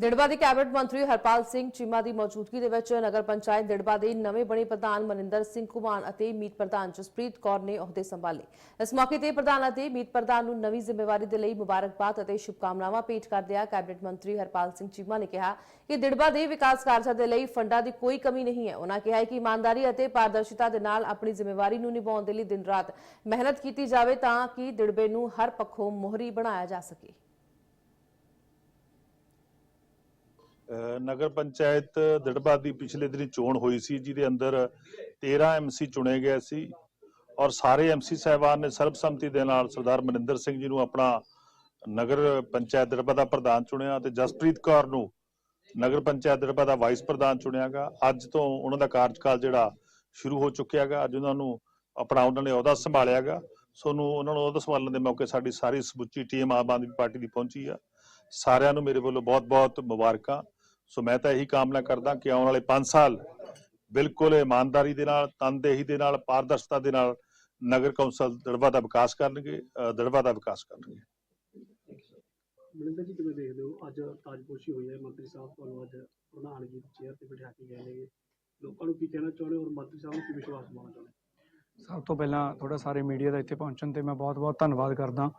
ਦਿੜਬਾ ਦੇ ਕੈਬਨਿਟ ਮੰਤਰੀ ਹਰਪਾਲ ਸਿੰਘ ਚੀਮਾ ਦੀ ਮੌਜੂਦਗੀ ਦੇ ਵਿੱਚ ਨਗਰ ਪੰਚਾਇਤ ਦਿੜਬਾ ਦੇ ਨਵੇਂ ਬਣੇ ਪ੍ਰਧਾਨ ਮਨਿੰਦਰ ਸਿੰਘ ਕੁਮਾਨ ਅਤੇ ਮੀਤ ਪ੍ਰਧਾਨ ਜਸਪ੍ਰੀਤ ਕੌਰ ਨੇ ਅਹੁਦੇ ਸੰਭਾਲੇ। ਇਸ ਮੌਕੇ ਤੇ ਪ੍ਰਧਾਨ ਅਤੇ ਮੀਤ ਪ੍ਰਧਾਨ ਨੂੰ ਨਵੀਂ ਜ਼ਿੰਮੇਵਾਰੀ ਦੇ ਲਈ ਮੁਬਾਰਕਬਾਦ ਅਤੇ ਸ਼ੁਭਕਾਮਨਾਵਾਂ ਭੇਟ ਕਰਦਿਆਂ ਕੈਬਨਿਟ ਮੰਤਰੀ ਹਰਪਾਲ ਸਿੰਘ ਚੀਮਾ ਨੇ ਕਿਹਾ ਕਿ ਦਿੜਬਾ ਦੇ ਵਿਕਾਸ ਕਾਰਜਾਂ ਦੇ ਲਈ ਫੰਡਾਂ ਦੀ ਕੋਈ ਕਮੀ ਨਹੀਂ ਹੈ। ਉਹਨਾਂ ਕਿਹਾ ਕਿ ਇਮਾਨਦਾਰੀ ਅਤੇ ਪਾਰਦਰਸ਼ਿਤਾ ਦੇ ਨਾਲ ਆਪਣੀ ਜ਼ਿੰਮੇਵਾਰੀ ਨੂੰ ਨਿਭਾਉਣ ਦੇ ਲਈ ਦਿਨ ਰਾਤ ਮਿਹਨਤ ਕੀਤੀ ਜਾਵੇ ਤਾਂ ਕਿ ਦਿੜਬੇ ਨੂੰ ਹਰ ਪੱਖੋਂ ਮੋਹਰੀ ਬਣਾਇਆ ਜਾ ਸਕੇ। ਨਗਰ ਪੰਚਾਇਤ ਦੜਬਾ ਦੀ ਪਿਛਲੇ ਦਿਨੀ ਚੋਣ ਹੋਈ ਸੀ, ਜਿਹਦੇ ਅੰਦਰ 13 ਐਮਸੀ ਚੁਣੇ ਗਏ ਸੀ ਔਰ ਸਾਰੇ ਐਮਸੀ ਸਾਹਿਬਾਨ ਨੇ ਸਰਬਸੰਮਤੀ ਦੇ ਨਾਲ ਸਰਦਾਰ ਮਨਿੰਦਰ ਸਿੰਘ ਜੀ ਨੂੰ ਆਪਣਾ ਨਗਰ ਪੰਚਾਇਤ ਦੜਬਾ ਦਾ ਪ੍ਰਧਾਨ ਚੁਣਿਆ ਤੇ ਜਸਪ੍ਰੀਤ ਕੌਰ ਨੂੰ ਨਗਰ ਪੰਚਾਇਤ ਦੜਬਾ ਦਾ ਵਾਈਸ ਪ੍ਰਧਾਨ ਚੁਣਿਆਗਾ। ਅੱਜ ਤੋਂ ਉਹਨਾਂ ਦਾ ਕਾਰਜਕਾਲ ਜਿਹੜਾ ਸ਼ੁਰੂ ਹੋ ਚੁੱਕਿਆਗਾ। ਅੱਜ ਉਹਨਾਂ ਨੂੰ ਆਪਣਾ ਉਹਨਾਂ ਨੇ ਅਹੁਦਾ ਸੰਭਾਲਿਆਗਾ। ਸੋ ਨੂੰ ਉਹਨਾਂ ਨੂੰ ਅਹੁਦਾ ਸੰਭਾਲਣ ਦੇ ਮੌਕੇ ਸਾਡੀ ਸਾਰੀ ਸਮੁੱਚੀ ਟੀਮ ਆਮ ਆਦਮੀ ਪਾਰਟੀ ਦੀ ਪਹੁੰਚੀ ਆ। ਸਾਰਿਆਂ ਨੂੰ ਮੇਰੇ ਵੱਲੋਂ ਬਹੁਤ-ਬਹੁਤ ਮੁਬਾਰਕਾਂ। ਸੋ ਮੈਂ ਤਾਂ ਇਹੀ ਕਾਮਨਾ ਕਰਦਾ ਕਿ ਆਉਣ ਵਾਲੇ 5 ਸਾਲ ਬਿਲਕੁਲ ਇਮਾਨਦਾਰੀ ਦੇ ਨਾਲ ਤਨਦੇਹੀ ਦੇ ਨਾਲ ਪਾਰਦਰਸ਼ਤਾ ਦੇ ਨਾਲ ਨਗਰ ਕੌਂਸਲ ਦੜਬਾ ਦਾ ਵਿਕਾਸ ਕਰਨਗੇ ਅ, ਦੜਬਾ ਦਾ ਵਿਕਾਸ ਕਰਨਗੇ। ਮਨਿੰਦਰ ਜੀ ਕਿਵੇਂ ਦੇਖਦੇ ਹੋ? ਅੱਜ ਤਾਜਪੋਸ਼ੀ ਹੋਈ ਹੈ ਮੰਤਰੀ ਸਾਹਿਬ ਤੁਹਾਨੂੰ ਅੱਜ ਪ੍ਰਧਾਨਗੀ ਦੀ ਚੇਅਰ ਤੇ ਬਿਠਾ ਕੇ ਗਏ ਨੇਗੇ ਲੋਕਾਂ ਨੂੰ ਕੀ ਕਹਿਣਾ ਚਾਹੁੰਦੇ ਹੋ ਔਰ ਮੰਤਰੀ ਸਾਹਿਬ ਨੂੰ ਕੀ ਵਿਸ਼ਵਾਸ ਦਿਵਾਉਣਾ ਚਾਹੁੰਦੇ ਹੋ? ਸਭ ਤੋਂ ਪਹਿਲਾਂ ਤੁਹਾਡਾ ਸਾਰੇ ਮੀਡੀਆ ਦਾ ਇੱਥੇ ਪਹੁੰਚਣ ਤੇ ਮੈਂ ਬਹੁਤ-ਬਹੁਤ ਧੰਨਵਾਦ ਕਰਦਾ।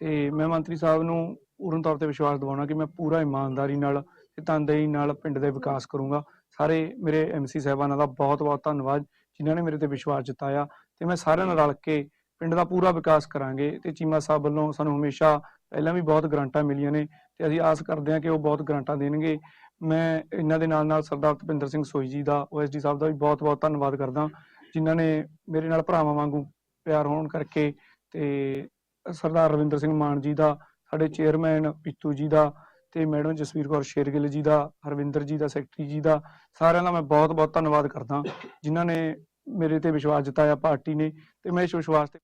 ਤੇ ਮੈਂ ਮੰਤਰੀ ਸਾਹਿਬ ਨੂੰ ਪੂਰਨ ਤੌਰ ਤੇ ਵਿਸ਼ਵਾਸ ਦਿਵਾਉਣਾ ਕਿ ਮੈਂ ਪੂਰਾ ਇਮਾਨਦਾਰੀ ਨਾਲ ਤਨਦੇਹੀ ਨਾਲ ਪਿੰਡ ਦੇ ਵਿਕਾਸ ਕਰੂੰਗਾ। ਸਾਰੇ ਮੇਰੇ ਐਮਸੀ ਸਾਹਿਬਾਨਾਂ ਦਾ ਬਹੁਤ-ਬਹੁਤ ਧੰਨਵਾਦ, ਜਿਨ੍ਹਾਂ ਨੇ ਮੇਰੇ ਤੇ ਵਿਸ਼ਵਾਸ ਜਤਾਇਆ ਤੇ ਮੈਂ ਸਾਰਿਆਂ ਨਾਲ ਰਲ ਕੇ ਪਿੰਡ ਦਾ ਪੂਰਾ ਵਿਕਾਸ ਕਰਾਂਗੇ ਤੇ ਚੀਮਾ ਸਾਹਿਬ ਵੱਲੋਂ ਸਾਨੂੰ ਹਮੇਸ਼ਾ ਪਹਿਲਾਂ ਵੀ ਬਹੁਤ ਗ੍ਰਾਂਟਾਂ ਮਿਲੀਆਂ ਨੇ ਤੇ ਅਸੀਂ ਆਸ ਕਰਦੇ ਹਾਂ ਕਿ ਉਹ ਬਹੁਤ ਗ੍ਰਾਂਟਾਂ ਦੇਣਗੇ। ਮੈਂ ਇਹਨਾਂ ਦੇ ਨਾਲ ਨਾਲ ਸਰਦਾਰ ਤਪਿੰਦਰ ਸਿੰਘ ਸੋਈ ਜੀ ਦਾ ਓਐਸਡੀ ਸਾਹਿਬ ਦਾ ਵੀ ਬਹੁਤ-ਬਹੁਤ ਧੰਨਵਾਦ ਕਰਦਾ, ਜਿਨ੍ਹਾਂ ਨੇ ਮੇਰੇ ਨਾਲ ਭਰਾਵਾਂ ਵਾਂਗੂ ਪਿਆਰ ਹੋਣ ਕਰਕੇ ਤੇ ਸਰਦਾਰ ਰਵਿੰਦਰ ਸਿੰਘ ਮਾਨ ਜੀ ਦਾ, ਸਾਡੇ ਚੇਅਰਮੈਨ ਪਿੱਤੂ ਜੀ ਦਾ ਤੇ ਮੈਡਮ ਜਸਵੀਰ ਕੌਰ ਸ਼ੇਰਗਿੱਲ ਜੀ ਦਾ, ਹਰਵਿੰਦਰ ਜੀ ਦਾ, ਸੈਕਟਰੀ ਜੀ ਦਾ, ਸਾਰਿਆਂ ਦਾ ਮੈਂ ਬਹੁਤ-ਬਹੁਤ ਧੰਨਵਾਦ ਕਰਦਾ, ਜਿਨ੍ਹਾਂ ਨੇ ਮੇਰੇ ਤੇ ਵਿਸ਼ਵਾਸ ਜਤਾਇਆ, ਪਾਰਟੀ ਨੇ, ਤੇ ਮੈਂ ਇਸ ਵਿਸ਼ਵਾਸ ਤੇ